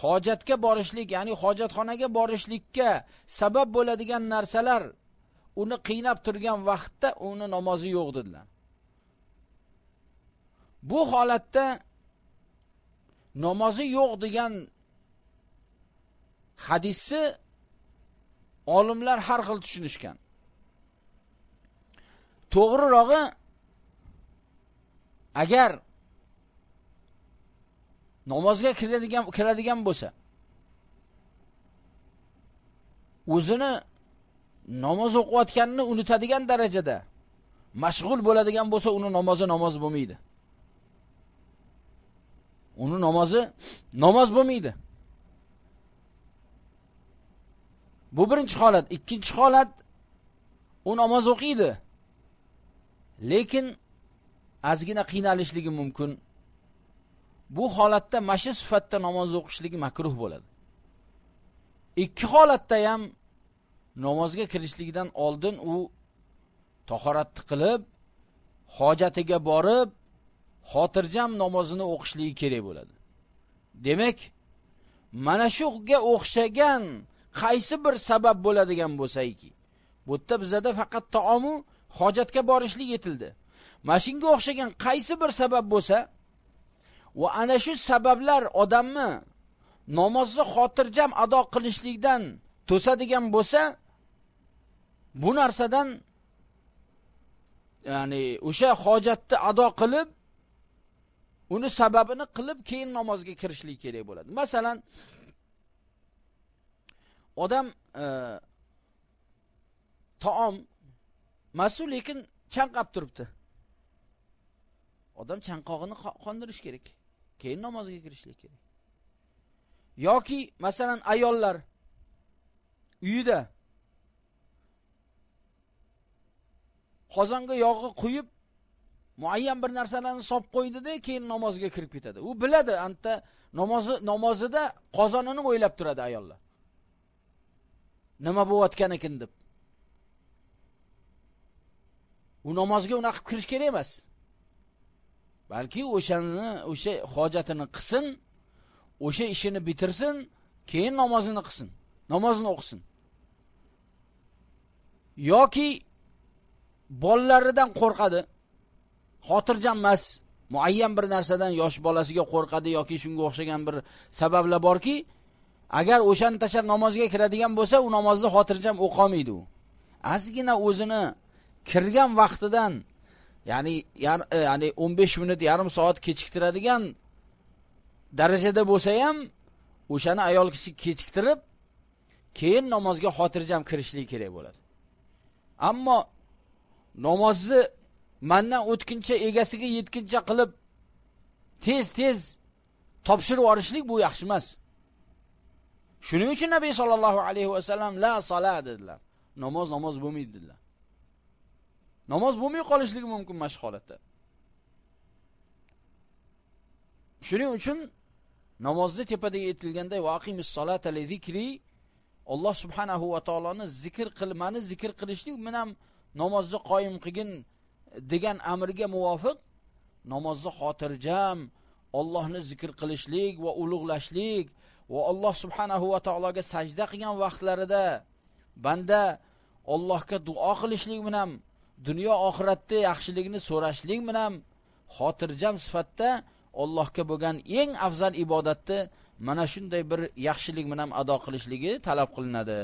hojatga borishlik ya'ni hojatxonaga borishlikka sabab bo'ladigan narsalar uni qiynab turgan vaqtda uni namozi yo'q dedilar. Bu holatda namozi yo'q degan hadisni olimlar har xil tushunishgan. To'g'rirog'i agar namozga kiradigan kiradigan bo'lsa o'zini namoz o'qiyotganini unutadigan darajada mashg'ul bo'ladigan bo'lsa uni namozi namoz bo'lmaydi. Uni namozi namoz bo'lmaydi. Bu birinchi holat. Ikkinchi holat u namoz o'qiydi. Lekin ozgina qiynalishligi mumkin. Bu holatda mana shu sifatda namoz o'qishligi makruh bo'ladi. Ikki holatda ham namozga kirishligidan oldin u tahoratni qilib hojatiga borib xotirjam namozini o'qishligi kerak bo'ladi. Demak mana shuga o'xshagan qaysi bir sabab bo'ladigan bo'lsaki bu yerda bizada faqat taomu hojatga borishlik yetildi mana shunga o'xshagan qaysi bir sabab bo'lsa va ana shu sabablar odamni namozni xotirjam ado qilishlikdan to'sadigan bo'lsa bu narsadan ya'ni o'sha hojatni ado qilib uni sababini qilib keyin namozga kirishlik kerak bo'ladi. Masalan odam e, taom masu lekin chanqab turibdi. Odam chanqog'ini qondirish kerak. Keyin namozga kirishlik kerak. Yoki masalan ayollar uyida qozonga yog'i quyib muayyan bir narsalarni solib qo'ydida keyin namozga kirib ketadi. U biladi anta namozi namozida qozonini o'ylab turadi ayollar. Nima bo'layotgan ekan deb. U namozga unaqa qilib kirish kerak emas. Balki o'shani o'sha hojatini qilsin o'sha ishini bitirsin keyin namozini qilsin namozini o'qisin. Yoki bolalaridan qo'rqadi. Xotirjam emas muayyan bir narsadan yosh bolasiga qo'rqadi yoki shunga o'xshagan bir sabablar borki agar o'shani tashlab namozga kiradigan bo'lsa u namozni xotirjam o'qolmaydi u. Ozgina o'zini kirgan vaqtidan ya'ni e, ya'ni 15 minut yarim soat kechiktiradigan darajada bo'lsa ham o'shani ayol kishi kechiktirib keyin namozga xotirjam kirishlik kerak bo'ladi. Ammo namozni mandan o'tguncha egasiga yetguncha qilib tez tez topshirib yuborishlik bu yaxshi emas. Shuning uchun nabiy sollallohu alayhi vasallam la sola dedilar. Namoz namoz bo'lmaydi dedilar. Namoz bo'lmay qolishligi mumkin mana shu holatda shuning uchun namozni tepada aytilganday vaqimis solata li zikri. Alloh subhanahu va taoloni zikr qil, mani zikr qilishlik bilan namozni qoyim qilgin degan amrga muvofiq namozni xotirjam Allohni zikr qilishlik va ulug'lashlik va Alloh subhanahu va taologa sajda qilgan vaqtlarida banda Allohga duo qilishlik bilan dunyo oxiratda yaxshilikni so'rashlik bilan xotirjam sifatda Allohga bo'lgan eng afzal ibodatni mana shunday bir yaxshilik bilan ado qilishligi talab qilinadi.